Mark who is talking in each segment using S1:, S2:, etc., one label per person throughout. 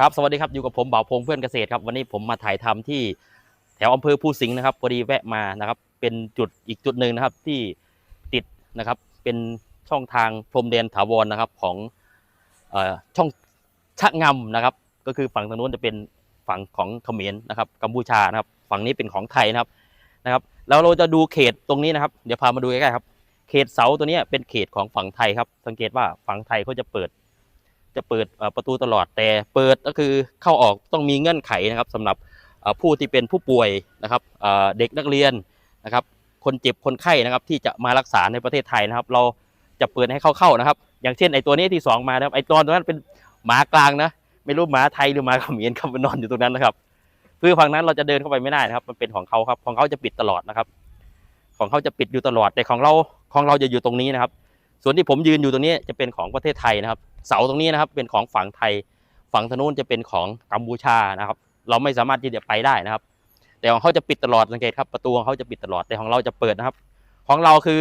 S1: ครับสวัสดีครับอยู่กับผมบ่าวพงเพื่อนเกษตรครับวันนี้ผมมาถ่ายทำที่แถวอำเภอภูสิงห์นะครับพอดีแวะมานะครับ เป็นจุดอีกจุดหนึ่งนะครับที่ติดนะครับเป็นช่องทางพรมแดนถาวรนะครับของอช่องชะงำนะครับ ก็คือฝั่งทางนู้นจะเป็นฝั่งของเขมรนะครับกัมพูชานะครับ ฝั่งนี้เป็นของไทยนะครับนะครับแล้วเราจะดูเขตตรงนี้นะครับ เดี๋ยวพามาดูใกล้ๆครับ เขตเสาตัวนี้เป็นเขตของฝั่งไทยครับ สังเกตว่าฝั่งไทยเขาจะเปิด จะเปิดประตูตลอดแต่เปิดก็คือเข้าออกต้องมีเงื่อนไขนะครับสำหรับผู้ที่เป็นผู้ป่วยนะครับเด็กนักเรียนนะครับ คนเจ็บคนไข้นะครับ ที่จะมารักษาในประเทศไทยนะครับ เราจะเปิดให้เข้าเข้านะครับ อย่างเช่นไอ้ตัวนี้ที่สองมานะครับไอ้ตัวนั้นเป็นหมากลางนะไม่รู้หมาไทยหรือหมาเขมรครับมันนอนอยู่ตรงนั้นนะครับคือฝั่งนั้นเราจะเดินเข้าไปไม่ได้นะครับ มันเป็นของเขาครับของเขาจะปิดตลอดนะครับ ของเขาจะปิดอยู่ตลอดแต่ของเราของเราจะอยู่ตรงนี้นะครับ ส่วนที่ผมยืนอยู่ตรงนี้จะเป็นของประเทศไทยนะครับ เสาตรงนี้นะครับเป็นของฝั่งไทย ฝั่งทนู้นจะเป็นของกัมพูชานะครับ เราไม่สามารถที่จะไปได้นะครับ แต่ของเขาจะปิดตลอดสังเกตครับประตูของเขาจะปิดตลอดแต่ของเราจะเปิดนะครับ ของเราคือ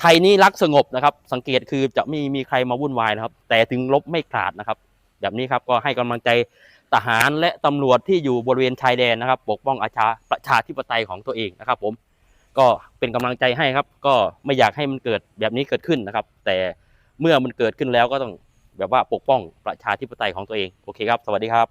S1: ไทยนี่รักสงบนะครับ สังเกตคือจะไม่มีใครมาวุ่นวายนะครับ แต่ถึงลบไม่ขาดนะครับ แบบนี้ครับก็ให้กำลังใจทหารและตำรวจที่อยู่บริเวณชายแดนนะครับ ปกป้องอาชาประชาธิปไตยของตัวเองนะครับ ผมก็เป็นกำลังใจให้ครับ ก็ไม่อยากให้มันเกิดแบบนี้เกิดขึ้นนะครับ แต่เมื่อมันเกิดขึ้นแล้วก็ต้อง แบบว่าปกป้องประชาธิปไตยของตัวเอง โอเคครับ สวัสดีครับ